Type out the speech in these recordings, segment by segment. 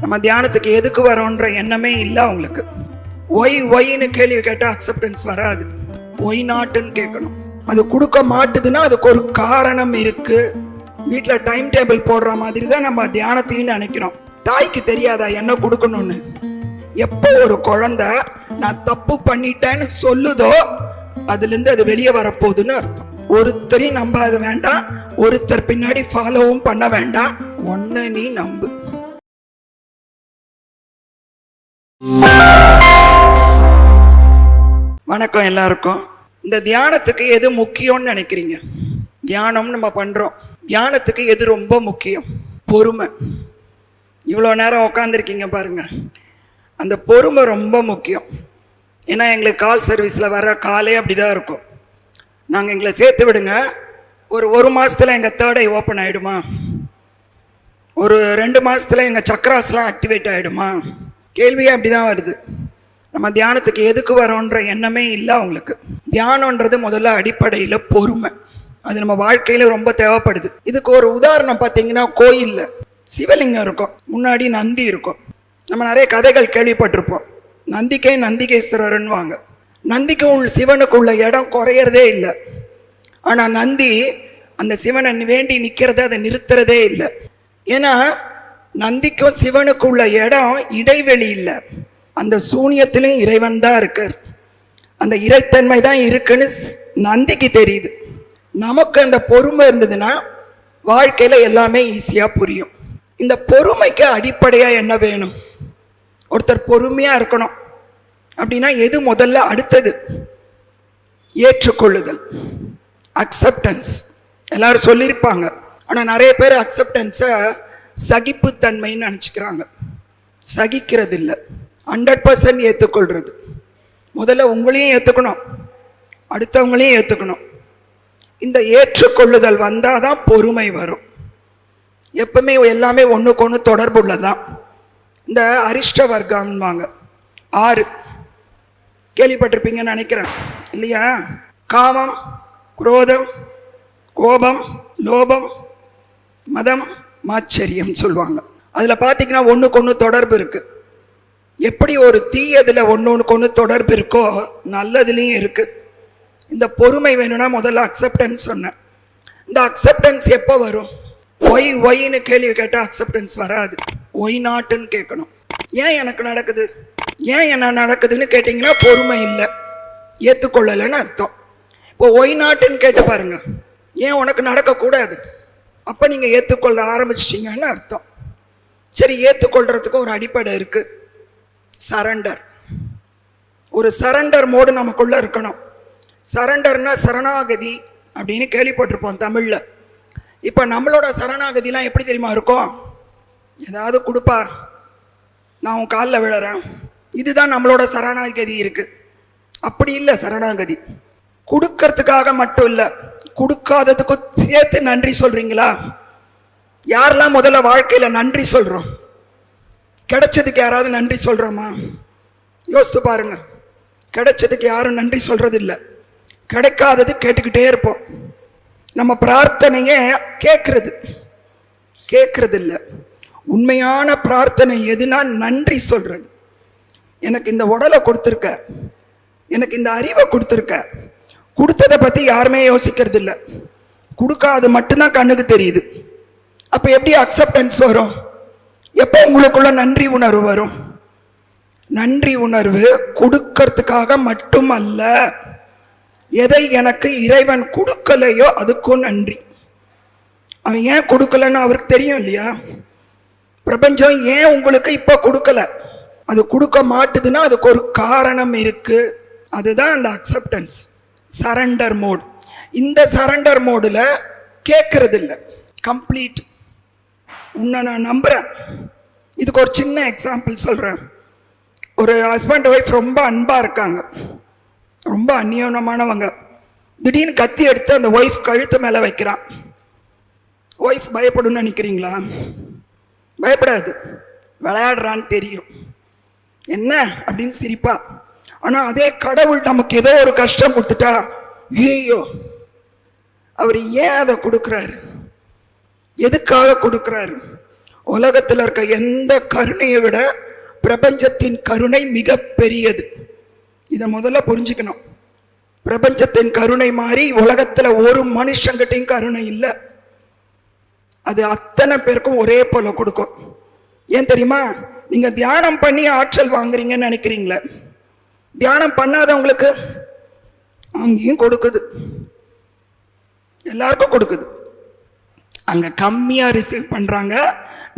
நம்ம தியானத்துக்கு எதுக்கு வரோன்ற எண்ணமே இல்லை அவங்களுக்கு. ஒய் ஒய்னு கேள்வி கேட்டால் அக்செப்டன்ஸ் வராது. ஒய் நாட்டுன்னு கேட்கணும். அது கொடுக்க மாட்டுதுன்னா அதுக்கு ஒரு காரணம் இருக்கு. வீட்டில் டைம் டேபிள் போடுற மாதிரி தான் நம்ம தியானத்தையும் நினைக்கிறோம். தாய்க்கு தெரியாதா என்ன கொடுக்கணும்னு? எப்போ ஒரு குழந்தை நான் தப்பு பண்ணிட்டேன்னு சொல்லுதோ அதுலேருந்து அது வெளியே வரப்போகுதுன்னு அர்த்தம். ஒருத்தரையும் நம்பாத வேண்டாம். ஒருத்தர் பின்னாடி ஃபாலோவும் பண்ண வேண்டாம். ஒன்ன நீ நம்பு. வணக்கம் எல்லாருக்கும். இந்த தியானத்துக்கு எது முக்கியம்னு நினைக்கிறீங்க? தியானம் நம்ம பண்றோம். தியானத்துக்கு எது ரொம்ப முக்கியம்? பொறுமை. இவ்வளோ நேரம் உக்காந்துருக்கீங்க பாருங்க. அந்த பொறுமை ரொம்ப முக்கியம். ஏன்னா எங்களுக்கு கால் சர்வீஸில் வர காலே அப்படி தான் இருக்கும். நாங்கள் எங்களை சேர்த்து விடுங்க. ஒரு ஒரு மாதத்தில் எங்கள் தேர்ட் ஐ ஓப்பன் ஆகிடுமா ஒரு ரெண்டு மாதத்தில் எங்கள் சக்ராஸ்லாம் ஆக்டிவேட் ஆகிடுமா கேள்வியே அப்படி தான் வருது. நம்ம தியானத்துக்கு எதுக்கு வரோன்ற எண்ணமே இல்லை அவங்களுக்கு. தியானன்றது முதல்ல அடிப்படையில் பொறுமை. அது நம்ம வாழ்க்கையில் ரொம்ப தேவைப்படுது. இதுக்கு ஒரு உதாரணம் பார்த்தீங்கன்னா கோயிலில் சிவலிங்கம் இருக்கும். முன்னாடி நந்தி இருக்கும். நம்ம நிறைய கதைகள் கேள்விப்பட்டிருப்போம். நந்திக்கே நந்திகேஸ்வரர்னு வாங்க நந்திக்கு உள் சிவனுக்கு உள்ள இடம் குறையிறதே இல்லை. ஆனால் நந்தி அந்த சிவனை வேண்டி நிற்கிறத அதை நிறுத்துறதே இல்லை. ஏன்னா நந்திக்கும் சிவனுக்கும் உள்ள இடம் இடைவெளி இல்லை. அந்த சூனியத்திலும் இறைவன் தான் இருக்கார். அந்த இறைத்தன்மை தான் இருக்குன்னு நந்திக்கு தெரியுது. நமக்கு அந்த பொறுமை இருந்ததுன்னா வாழ்க்கையில் எல்லாமே ஈஸியாக புரியும். இந்த பொறுமைக்கு அடிப்படையாக என்ன வேணும்? ஒருத்தர் பொறுமையாக இருக்கணும். அப்படின்னா எது முதல்ல அடுத்தது? ஏற்றுக்கொள்ளுதல். அக்செப்டன்ஸ் எல்லாரும் சொல்லியிருப்பாங்க. ஆனால் நிறைய பேர் அக்செப்டன்ஸை சகிப்புத்தன்மைன்னு நினச்சிக்கிறாங்க. சகிக்கிறது இல்லை ஹண்ட்ரட் பர்சன்ட் ஏற்றுக்கொள்கிறது முதல்ல உங்களையும் ஏற்றுக்கணும் அடுத்தவங்களையும் ஏற்றுக்கணும் இந்த ஏற்றுக்கொள்ளுதல் வந்தால் தான் பொறுமை வரும். எப்பவுமே எல்லாமே ஒன்றுக்கு ஒன்று தொடர்புள்ளதான் இந்த அரிஷ்ட வர்க்கம்வாங்க ஆறு. கேள்விப்பட்டிருப்பீங்கன்னு நினைக்கிறேன். இல்லையா? காமம் குரோதம் கோபம் லோபம் மதம் மாச்சரியம் சொல்லுவாங்க. அதில் பார்த்தீங்கன்னா ஒன்றுக்கு ஒன்று தொடர்பு இருக்குது எப்படி ஒரு தீயதில் ஒன்று ஒன்றுக்கு ஒன்று தொடர்பு இருக்கோ நல்லதுலேயும் இருக்குது இந்த பொறுமை வேணும்னா முதல்ல அக்செப்டன்ஸ் சொன்னேன். இந்த அக்செப்டன்ஸ் எப்போ வரும்? ஒய் ஒய்னு கேள்வி கேட்டால் அக்செப்டன்ஸ் வராது. ஒய் நாட்டுன்னு கேட்கணும். ஏன் எனக்கு நடக்குது? ஏன் என்ன நடக்குதுன்னு கேட்டிங்கன்னா பொறுமை இல்லை. ஏற்றுக்கொள்ளலைன்னு அர்த்தம். இப்போ ஒய் நாட்டுன்னு கேட்டு பாருங்க. ஏன் உனக்கு நடக்கக்கூடாது? அப்போ நீங்கள் ஏற்றுக்கொள்ள ஆரம்பிச்சிட்டிங்கன்னு அர்த்தம். சரி ஏற்றுக்கொள்கிறதுக்கு ஒரு அடிப்படை இருக்குது சரண்டர் ஒரு சரண்டர் மோடு நமக்குள்ள இருக்கணும். சரண்டர்னா சரணாகதி அப்படின்னு கேள்விப்பட்டிருப்போம் தமிழில். இப்போ நம்மளோட சரணாகதிலாம் எப்படி தெரியுமா இருக்கும்? ஏதாவது கொடுப்பா. நான் உன் காலில் விழறேன். இதுதான் நம்மளோட சரணாகதி இருக்குது அப்படி இல்லை சரணாகதி. கொடுக்கறதுக்காக மட்டும் இல்லை. கொடுக்காததுக்கும் சேர்த்து நன்றி சொல்கிறீங்களா யாரெல்லாம் முதல்ல வாழ்க்கையில் நன்றி சொல்கிறோம் கிடைச்சதுக்கு யாராவது நன்றி சொல்கிறோமா யோசித்து பாருங்க. கிடைச்சதுக்கு யாரும் நன்றி சொல்கிறது இல்லை கிடைக்காதது கேட்டுக்கிட்டே இருப்போம். நம்ம பிரார்த்தனையே கேட்குறது கேட்குறது இல்லை உண்மையான பிரார்த்தனை எதுனா நன்றி சொல்கிறது எனக்கு இந்த உடலை கொடுத்துருக்க. எனக்கு இந்த அறிவை கொடுத்துருக்க. கொடுத்ததை பற்றி யாருமே யோசிக்கிறது இல்லை கொடுக்காது மட்டும்தான் கண்ணுக்கு தெரியுது. அப்போ எப்படி அக்செப்டன்ஸ் வரும்? எப்போ உங்களுக்குள்ள நன்றி உணர்வு வரும்? நன்றி உணர்வு கொடுக்கறதுக்காக அல்ல எதை எனக்கு இறைவன் கொடுக்கலையோ அதுக்கும் நன்றி. அவன் ஏன் கொடுக்கலன்னு அவருக்கு தெரியும் இல்லையா? பிரபஞ்சம் ஏன் உங்களுக்கு இப்போ கொடுக்கல? அது கொடுக்க மாட்டுதுன்னா அதுக்கு ஒரு காரணம் இருக்கு. அதுதான் அந்த அக்செப்டன்ஸ் சரண்டர் மோட். இந்த சரண்டர் மோடில் கேட்கறது இல்லை கம்ப்ளீட். உன்னை நான் நம்புகிறேன் இதுக்கு ஒரு சின்ன எக்ஸாம்பிள் சொல்கிறேன் ஒரு ஹஸ்பண்ட் ஒய்ஃப் ரொம்ப அன்பாக இருக்காங்க. ரொம்ப அந்யோனமானவங்க திடீர்னு கத்தி எடுத்து அந்த ஒய்ஃப் கழுத்து மேலே வைக்கிறான். ஒய்ஃப் பயப்படும்னு நினைக்கிறீங்களா? பயப்படாது. விளையாடுறான்னு தெரியும். என்ன? அப்படின்னு சிரிப்பா. ஆனால் அதே கடவுள் நமக்கு ஏதோ ஒரு கஷ்டம் கொடுத்துட்டா ஐயோ அவர் ஏன் அதை கொடுக்குறாரு? எதுக்காக கொடுக்குறாரு? உலகத்தில் இருக்க எந்த கருணையை விட பிரபஞ்சத்தின் கருணை மிக பெரியது. இதை முதல்ல புரிஞ்சுக்கணும். பிரபஞ்சத்தின் கருணை மாதிரி உலகத்தில் ஒரு மனுஷங்கிட்டையும் கருணை இல்லை. அது அத்தனை பேருக்கும் ஒரே போல கொடுக்கும். ஏன் தெரியுமா? நீங்கள் தியானம் பண்ணி ஆற்றல் வாங்குறீங்கன்னு நினைக்கிறீங்களே? தியானம் பண்ணாதவங்களுக்கு அங்கேயும் கொடுக்குது. எல்லாருக்கும் கொடுக்குது. அங்கே கம்மியாக ரிசீவ் பண்ணுறாங்க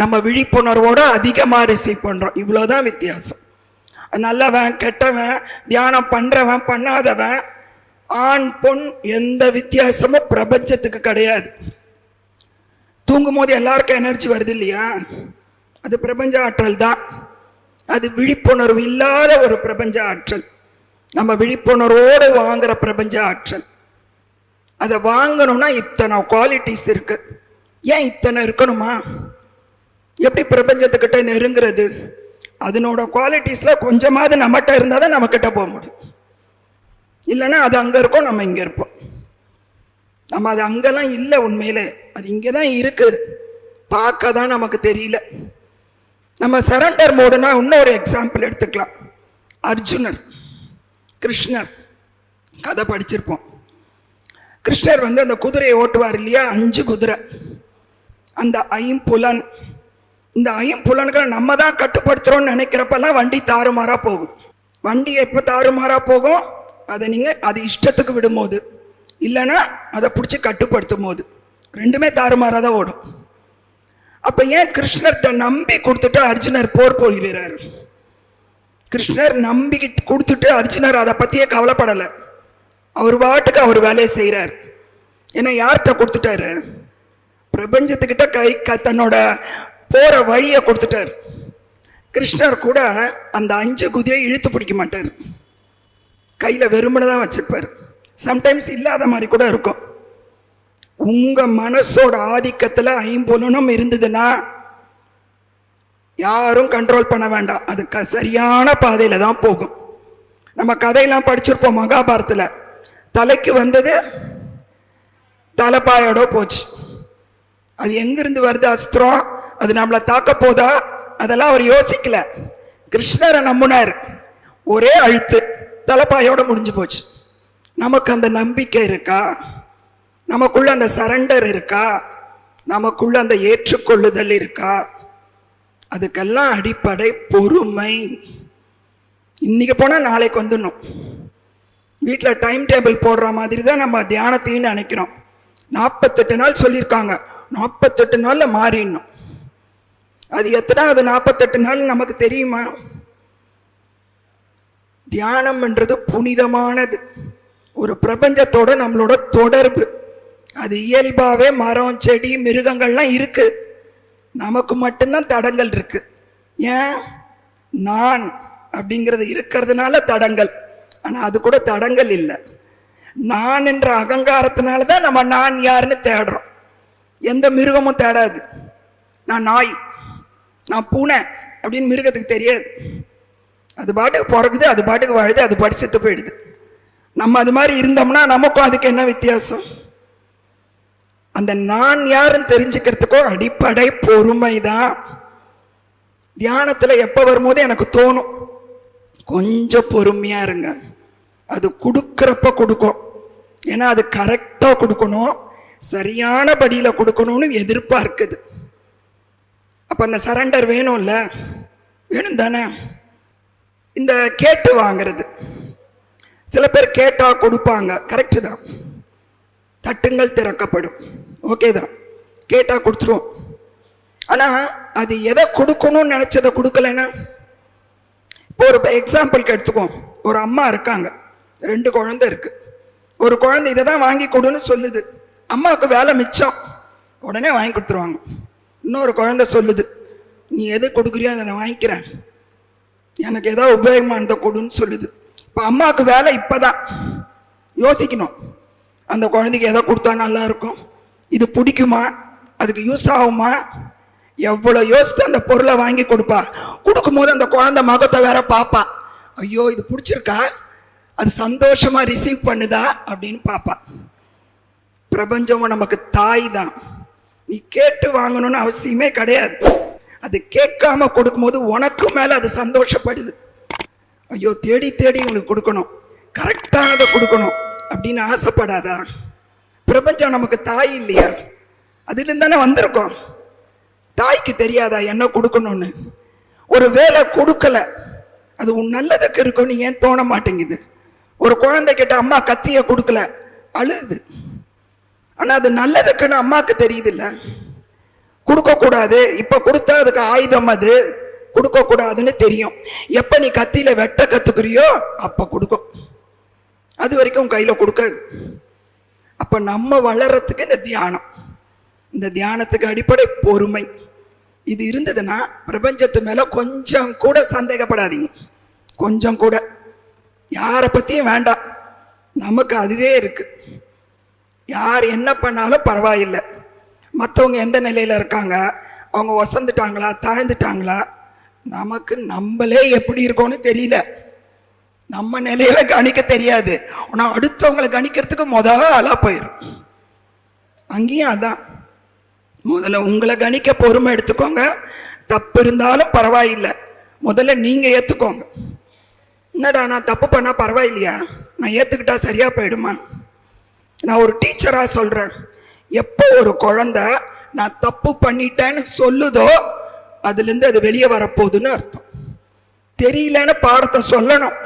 நம்ம விழிப்புணர்வோடு அதிகமாக ரிசீவ் பண்ணுறோம் இவ்வளோதான் வித்தியாசம். நல்லவன் கெட்டவன் தியானம் பண்ணுறவன் பண்ணாதவன் ஆண் பொன் எந்த வித்தியாசமும் பிரபஞ்சத்துக்கு கிடையாது. தூங்கும் போது எல்லாருக்கும் எனர்ஜி வருது இல்லையா? அது பிரபஞ்ச ஆற்றல் தான். அது விழிப்புணர்வு இல்லாத ஒரு பிரபஞ்ச ஆற்றல். நம்ம விழிப்புணர்வோடு வாங்குற பிரபஞ்ச ஆற்றல். அதை வாங்கணும்னா இத்தனை குவாலிட்டிஸ் இருக்கு. ஏன் இத்தனை இருக்கணுமா? எப்படி பிரபஞ்சத்துக்கிட்ட நெருங்கிறது? அதனோட குவாலிட்டிஸில் கொஞ்சமாவது நம்மகிட்ட இருந்தால் தான் நம்மக்கிட்ட போக முடியும். இல்லைன்னா அது அங்கே இருக்கோம் நம்ம இங்கே இருப்போம். நம்ம அது அங்கெல்லாம் இல்லை உண்மையில். அது இங்கே தான் இருக்குது பார்க்க தான் நமக்கு தெரியல. நம்ம சரண்டர் மோடுனா இன்னொரு எக்ஸாம்பிள் எடுத்துக்கலாம். அர்ஜுனர் கிருஷ்ணர். கதை படிச்சிருப்போம். கிருஷ்ணர் வந்து அந்த குதிரையை ஓட்டுவார் இல்லையா? அஞ்சு குதிரை. அந்த ஐம்புலன். இந்த ஐம்புலன்களை நம்ம தான் கட்டுப்படுத்துகிறோம்னு நினைக்கிறப்பெல்லாம் வண்டி தாறுமாறாக போகும். வண்டி எப்போ தாறுமாறாக போகும்? அதை நீங்கள் அது இஷ்டத்துக்கு விடும்போது. இல்லைன்னா அதை பிடிச்சி கட்டுப்படுத்தும் போது ரெண்டுமே தாறுமாறாக தான் ஓடும். அப்போ ஏன் கிருஷ்ணர்கிட்ட நம்பி கொடுத்துட்டு அர்ஜுனர் போர் போகிறார்? கிருஷ்ணர் நம்பிக்கிட்டு கொடுத்துட்டு அர்ஜுனர் அதை பற்றியே கவலைப்படலை. அவர் பாட்டுக்கு அவர் வேலையை செய்கிறார் ஏன்னா யார்கிட்ட கொடுத்துட்டாரு? பிரபஞ்சத்துக்கிட்ட கை க தன்னோட போகிற வழியை கொடுத்துட்டார். கிருஷ்ணர் கூட அந்த அஞ்சு குதிரையை இழுத்து பிடிக்க மாட்டார். கையில் வெறுமனை தான் வச்சுருப்பார். சம்டைம்ஸ் இல்லாத மாதிரி கூட இருக்கும். உங்கள் மனசோட ஆதிக்கத்தில் ஐம்பொலனும் இருந்ததுன்னா யாரும் கண்ட்ரோல் பண்ண வேண்டாம். அது க சரியான பாதையில் தான் போகும். நம்ம கதையெல்லாம் படிச்சிருப்போம் மகாபாரத்தில். தலைக்கு வந்தது தலைப்பாயோட போச்சு. அது எங்கேருந்து வருது அஸ்திரம் அது நம்மளை தாக்க போதா? அதெல்லாம் அவர் யோசிக்கல. கிருஷ்ணரை நம்பினார். ஒரே அழுத்து தலைப்பாயோட முடிஞ்சு போச்சு. நமக்கு அந்த நம்பிக்கை இருக்கா? நமக்குள்ள அந்த சரண்டர் இருக்கா? நமக்குள்ள அந்த ஏற்றுக்கொள்ளுதல் இருக்கா? அதுக்கெல்லாம் அடிப்படை பொறுமை. இன்னைக்கு போனால் நாளைக்கு வந்துடணும். வீட்டில் டைம் டேபிள் போடுற மாதிரி தான் நம்ம தியானத்தையும் நினைக்கிறோம். நாற்பத்தெட்டு நாள் சொல்லியிருக்காங்க. நாற்பத்தெட்டு நாளில் மாறிடணும். அது எத்தனாவது நாற்பத்தெட்டு நாள் நமக்கு தெரியுமா? தியானம்ன்றது புனிதமானது. ஒரு பிரபஞ்சத்தோட நம்மளோட தொடர்பு. அது இயல்பாகவே மரம் செடி மிருகங்கள்லாம் இருக்குது நமக்கு மட்டும்தான் தடங்கள் இருக்குது ஏன்? நான் அப்படிங்கிறது இருக்கிறதுனால தடங்கள். ஆனால் அது கூட தடங்கள் இல்லை. நான் என்ற அகங்காரத்தினால தான் நம்ம நான் யாருன்னு தேடுறோம். எந்த மிருகமும் தேடாது. நான் நாய் நான் பூனை அப்படின்னு மிருகத்துக்கு தெரியாது. அது பாட்டுக்கு பிறகுது அது பாட்டுக்கு வாழுது அது பாட்டு செத்து போயிடுது. நம்ம அது மாதிரி இருந்தோம்னா நமக்கும் அதுக்கு என்ன வித்தியாசம்? அந்த நான் யாருன்னு தெரிஞ்சுக்கிறதுக்கோ அடிப்படை பொறுமை தான் தியானத்தில் எப்போ வரும்போது எனக்கு தோணும். கொஞ்சம் பொறுமையாக இருங்க. அது கொடுக்குறப்ப கொடுக்கும். ஏன்னா அது கரெக்டாக கொடுக்கணும். சரியான படியில் கொடுக்கணும்னு எதிர்பார்க்குது. அப்போ அந்த சரண்டர் வேணும்ல? வேணும் தானே? இந்த கேட்டு வாங்கிறது. சில பேர் கேட்டால் கொடுப்பாங்க. கரெக்டு தான். தட்டுங்கள் திறக்கப்படும். ஓகே தான். கேட்டால் கொடுத்துருவோம். ஆனால் அது எதை கொடுக்கணும்னு நினச்சதை கொடுக்கலன்னா இப்போ ஒரு எக்ஸாம்பிளுக்கு எடுத்துக்குவோம். ஒரு அம்மா இருக்காங்க. ரெண்டு குழந்தை இருக்குது ஒரு குழந்தை இதை தான் வாங்கி கொடுன்னு சொல்லுது. அம்மாவுக்கு வேலை மிச்சம். உடனே வாங்கி கொடுத்துருவாங்க. இன்னொரு குழந்தை சொல்லுது நீ எது கொடுக்குறியோ அதை நான் வாங்கிக்கிறேன். எனக்கு ஏதாவது உபயோகமானதை கொடுன்னு சொல்லுது. இப்போ அம்மாவுக்கு வேலை இப்போ தான் யோசிக்கணும். அந்த குழந்தைக்கு எதை கொடுத்தா நல்லா இருக்கும்? இது பிடிக்குமா? அதுக்கு யூஸ் ஆகுமா? எவ்வளோ யோசித்து அந்த பொருளை வாங்கி கொடுப்பா. கொடுக்கும்போது அந்த குழந்தை முகத்தை வேற பார்ப்பா. ஐயோ இது பிடிச்சிருக்கா? அது சந்தோஷமாக ரிசீவ் பண்ணுதா? அப்படின்னு பார்ப்பா. பிரபஞ்சமும் நமக்கு தாய் தான். நீ கேட்டு வாங்கணும்னு அவசியமே கிடையாது. அது கேட்காம கொடுக்கும்போது உனக்கு மேலே அது சந்தோஷப்படுது. ஐயோ தேடி தேடி உங்களுக்கு கொடுக்கணும். கரெக்டானதை கொடுக்கணும் அப்படின்னு ஆசைப்படாதா? பிரபஞ்சம் நமக்கு தாய் இல்லையா? அதுலேருந்து தானே வந்திருக்கோம். தாய்க்கு தெரியாதா என்ன கொடுக்கணும்னு? ஒரு வேலை கொடுக்கல. அது உன் நல்லதுக்கு இருக்கும்னு ஏன் தோண மாட்டேங்குது? ஒரு குழந்தை கிட்ட அம்மா கத்திய கொடுக்கல அழுது. ஆனால் அது நல்லதுக்குன்னு அம்மாவுக்கு தெரியுது கொடுக்கக்கூடாது இப்போ கொடுத்தா அதுக்கு ஆயுதம் அது. கொடுக்கக்கூடாதுன்னு தெரியும். எப்போ நீ கத்தியில் வெட்ட கற்றுக்குறியோ அப்போ கொடுக்கும். அது வரைக்கும் கையில் கொடுக்காது. அப்போ நம்ம வளர்கிறதுக்கு இந்த தியானம். இந்த தியானத்துக்கு அடிப்படை பொறுமை. இது இருந்ததுன்னா பிரபஞ்சத்து மேலே கொஞ்சம் கூட சந்தேகப்படாதீங்க. கொஞ்சம் கூட. யாரை பற்றியும் வேண்டாம். நமக்கு அதுவே இருக்குது யார் என்ன பண்ணாலும் பரவாயில்லை. மற்றவங்க எந்த நிலையில் இருக்காங்க? அவங்க வசந்துட்டாங்களா? தாழ்ந்துட்டாங்களா? நமக்கு நம்மளே எப்படி இருக்கோன்னு தெரியல. நம்ம நிலையில கணிக்க தெரியாது. ஆனால் அடுத்தவங்களை கணிக்கிறதுக்கு முத ஆளா போயிடும் அங்கேயும் அதான். முதல்ல உங்களை கணிக்க பொறுமை எடுத்துக்கோங்க. தப்பு இருந்தாலும் பரவாயில்லை. முதல்ல நீங்கள் ஏற்றுக்கோங்க என்னடா நான் தப்பு பண்ணால் பரவாயில்லையா? நான் ஏற்றுக்கிட்டா சரியாக போயிடுமா? நான் ஒரு டீச்சராக சொல்கிறேன் எப்போ ஒரு குழந்த நான் தப்பு பண்ணிட்டேன்னு சொல்லுதோ அதுலேருந்து அது வெளியே வரப்போகுதுன்னு அர்த்தம். தெரியலன்னு பாடத்தை சொல்லணும்.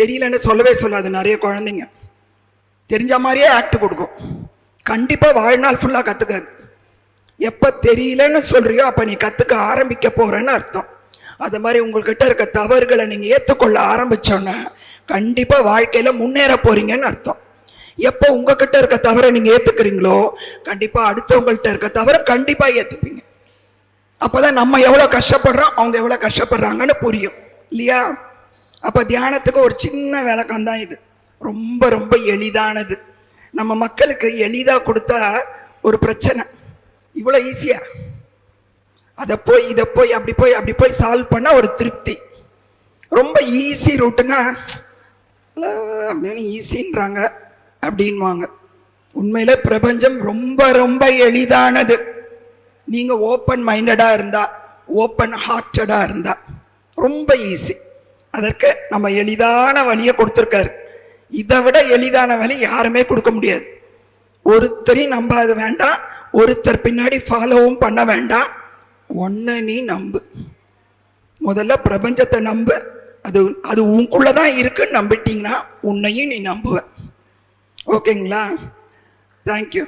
தெரியலன்னு சொல்லவே சொல்லாது நிறைய குழந்தைங்க. தெரிஞ்ச மாதிரியே ஆக்ட் கொடுக்கும். கண்டிப்பாக வாழ்நாள் ஃபுல்லாக கற்றுக்காது எப்போ தெரியலன்னு சொல்கிறியோ அப்போ நீ கற்றுக்க ஆரம்பிக்க போகிறேன்னு அர்த்தம். அது மாதிரி உங்கள்கிட்ட இருக்க தவறுகளை நீங்கள் ஏற்றுக்கொள்ள ஆரம்பிச்சோன்னே கண்டிப்பாக வாழ்க்கையில் முன்னேற போகிறீங்கன்னு அர்த்தம். எப்போ உங்ககிட்ட இருக்க தவறை நீங்கள் ஏற்றுக்கிறீங்களோ கண்டிப்பாக அடுத்தவங்கள்ட்ட இருக்க தவறை கண்டிப்பாக ஏற்றுப்பீங்க அப்போ தான் நம்ம எவ்வளோ கஷ்டப்படுறோம் அவங்க எவ்வளோ கஷ்டப்படுறாங்கன்னு புரியும். இல்லையா? அப்போ தியானத்துக்கு ஒரு சின்ன விளக்கம் தான் இது. ரொம்ப ரொம்ப எளிதானது. நம்ம மக்களுக்கு எளிதாக கொடுத்தா ஒரு பிரச்சனை. இவ்வளோ ஈஸியாக அதை போய் இதை போய் அப்படி போய் அப்படி போய் சால்வ் பண்ண ஒரு திருப்தி. ரொம்ப ஈஸி ரூட்டுனா அப்படின்னு ஈஸின்றாங்க அப்படின்வாங்க. உண்மையில் பிரபஞ்சம் ரொம்ப ரொம்ப எளிதானது. நீங்கள் ஓப்பன் மைண்டடாக இருந்தால் ஓப்பன் ஹார்ட்டடாக இருந்தால் ரொம்ப ஈஸி அதற்கு நம்ம எளிதான வழியை கொடுத்துருக்காரு. இதை விட எளிதான வழி யாருமே கொடுக்க முடியாது. ஒருத்தரையும் நம்பாது வேண்டாம். ஒருத்தர் பின்னாடி ஃபாலோவும் பண்ண வேண்டாம். ஒன்றை நீ நம்பு. முதல்ல பிரபஞ்சத்தை நம்பு. அது அது உனக்குள்ளே தான் இருக்குன்னு நம்பிட்டீங்கன்னா உன்னையும் நீ நம்புவ. ஓகேங்களா? தேங்க்யூ